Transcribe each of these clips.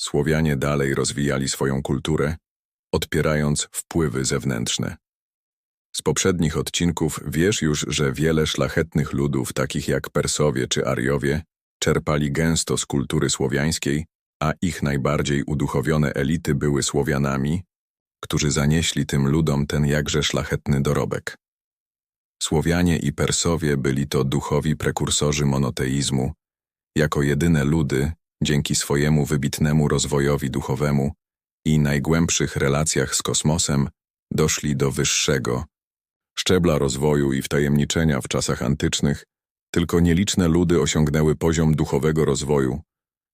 Słowianie dalej rozwijali swoją kulturę, odpierając wpływy zewnętrzne. Z poprzednich odcinków wiesz już, że wiele szlachetnych ludów, takich jak Persowie czy Ariowie, czerpali gęsto z kultury słowiańskiej, a ich najbardziej uduchowione elity były Słowianami, którzy zanieśli tym ludom ten jakże szlachetny dorobek. Słowianie i Persowie byli to duchowi prekursorzy monoteizmu, jako jedyne ludy, dzięki swojemu wybitnemu rozwojowi duchowemu i najgłębszych relacjach z kosmosem, doszli do wyższego szczebla rozwoju i wtajemniczenia w czasach antycznych, tylko nieliczne ludy osiągnęły poziom duchowego rozwoju,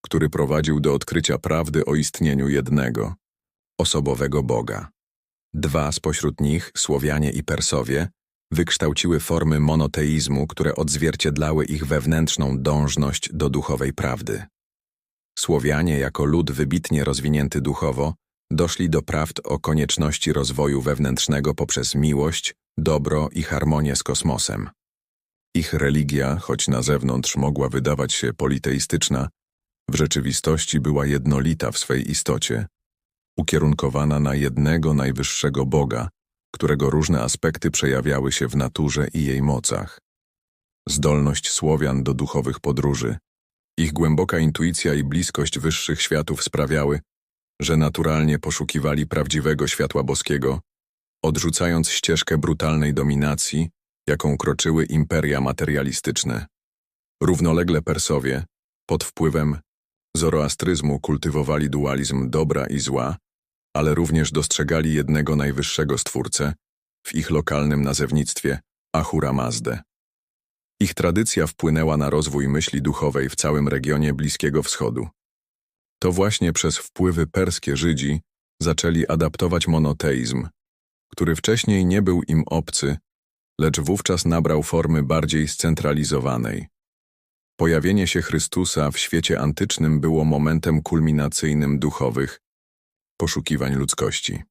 który prowadził do odkrycia prawdy o istnieniu jednego, osobowego Boga. Dwa spośród nich, Słowianie i Persowie, wykształciły formy monoteizmu, które odzwierciedlały ich wewnętrzną dążność do duchowej prawdy. Słowianie, jako lud wybitnie rozwinięty duchowo, doszli do prawd o konieczności rozwoju wewnętrznego poprzez miłość, dobro i harmonię z kosmosem. Ich religia, choć na zewnątrz mogła wydawać się politeistyczna, w rzeczywistości była jednolita w swej istocie, ukierunkowana na jednego najwyższego Boga, którego różne aspekty przejawiały się w naturze i jej mocach. Zdolność Słowian do duchowych podróży, ich głęboka intuicja i bliskość wyższych światów sprawiały, że naturalnie poszukiwali prawdziwego światła boskiego, odrzucając ścieżkę brutalnej dominacji, jaką kroczyły imperia materialistyczne. Równolegle Persowie, pod wpływem zoroastryzmu kultywowali dualizm dobra i zła, ale również dostrzegali jednego najwyższego stwórcę w ich lokalnym nazewnictwie Ahura Mazdę. Ich tradycja wpłynęła na rozwój myśli duchowej w całym regionie Bliskiego Wschodu. To właśnie przez wpływy perskie Żydzi zaczęli adaptować monoteizm, który wcześniej nie był im obcy, lecz wówczas nabrał formy bardziej scentralizowanej. Pojawienie się Chrystusa w świecie antycznym było momentem kulminacyjnym duchowych poszukiwań ludzkości.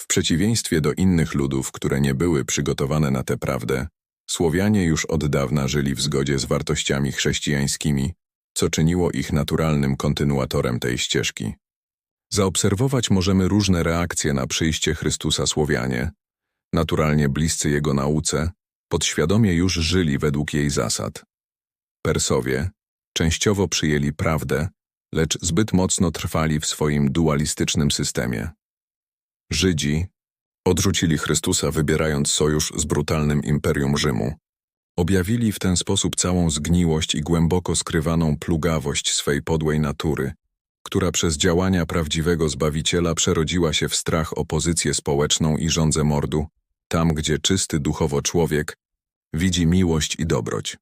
W przeciwieństwie do innych ludów, które nie były przygotowane na tę prawdę, Słowianie już od dawna żyli w zgodzie z wartościami chrześcijańskimi, co czyniło ich naturalnym kontynuatorem tej ścieżki. Zaobserwować możemy różne reakcje na przyjście Chrystusa Słowianie, naturalnie bliscy Jego nauce, podświadomie już żyli według jej zasad. Persowie częściowo przyjęli prawdę, lecz zbyt mocno trwali w swoim dualistycznym systemie. Żydzi odrzucili Chrystusa wybierając sojusz z brutalnym imperium Rzymu. Objawili w ten sposób całą zgniłość i głęboko skrywaną plugawość swej podłej natury, która przez działania prawdziwego Zbawiciela przerodziła się w strach o pozycję społeczną i żądzę mordu, tam gdzie czysty duchowo człowiek widzi miłość i dobroć.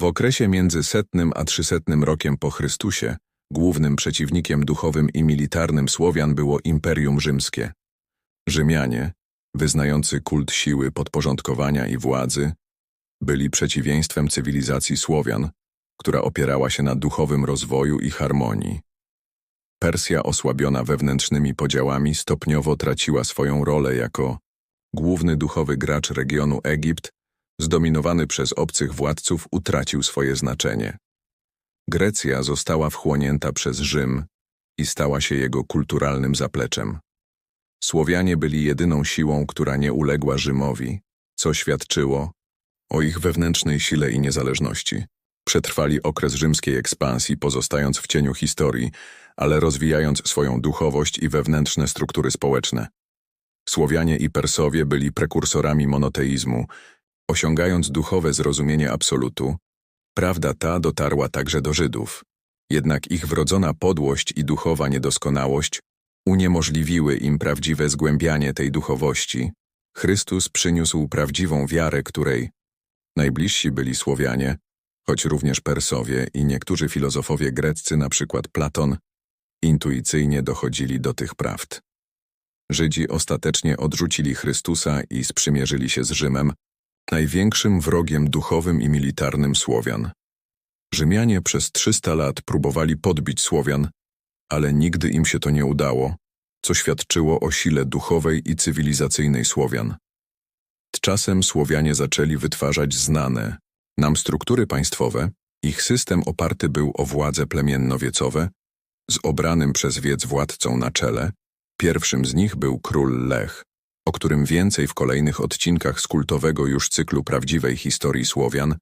W okresie między setnym a trzysetnym rokiem po Chrystusie głównym przeciwnikiem duchowym i militarnym Słowian było Imperium Rzymskie. Rzymianie, wyznający kult siły, podporządkowania i władzy, byli przeciwieństwem cywilizacji Słowian, która opierała się na duchowym rozwoju i harmonii. Persja osłabiona wewnętrznymi podziałami stopniowo traciła swoją rolę jako główny duchowy gracz regionu Egipt, zdominowany przez obcych władców, utracił swoje znaczenie. Grecja została wchłonięta przez Rzym i stała się jego kulturalnym zapleczem. Słowianie byli jedyną siłą, która nie uległa Rzymowi, co świadczyło o ich wewnętrznej sile i niezależności. Przetrwali okres rzymskiej ekspansji, pozostając w cieniu historii, ale rozwijając swoją duchowość i wewnętrzne struktury społeczne. Słowianie i Persowie byli prekursorami monoteizmu, osiągając duchowe zrozumienie absolutu. Prawda ta dotarła także do Żydów. Jednak ich wrodzona podłość i duchowa niedoskonałość uniemożliwiły im prawdziwe zgłębianie tej duchowości. Chrystus przyniósł prawdziwą wiarę, której najbliżsi byli Słowianie, choć również Persowie i niektórzy filozofowie greccy, np. Platon, intuicyjnie dochodzili do tych prawd. Żydzi ostatecznie odrzucili Chrystusa i sprzymierzyli się z Rzymem, największym wrogiem duchowym i militarnym Słowian. Rzymianie przez 300 lat próbowali podbić Słowian, ale nigdy im się to nie udało, co świadczyło o sile duchowej i cywilizacyjnej Słowian. Czasem Słowianie zaczęli wytwarzać znane nam struktury państwowe, ich system oparty był o władze plemienno-wiecowe, z obranym przez wiec władcą na czele. Pierwszym z nich był król Lech, o którym więcej w kolejnych odcinkach z kultowego już cyklu prawdziwej historii Słowian,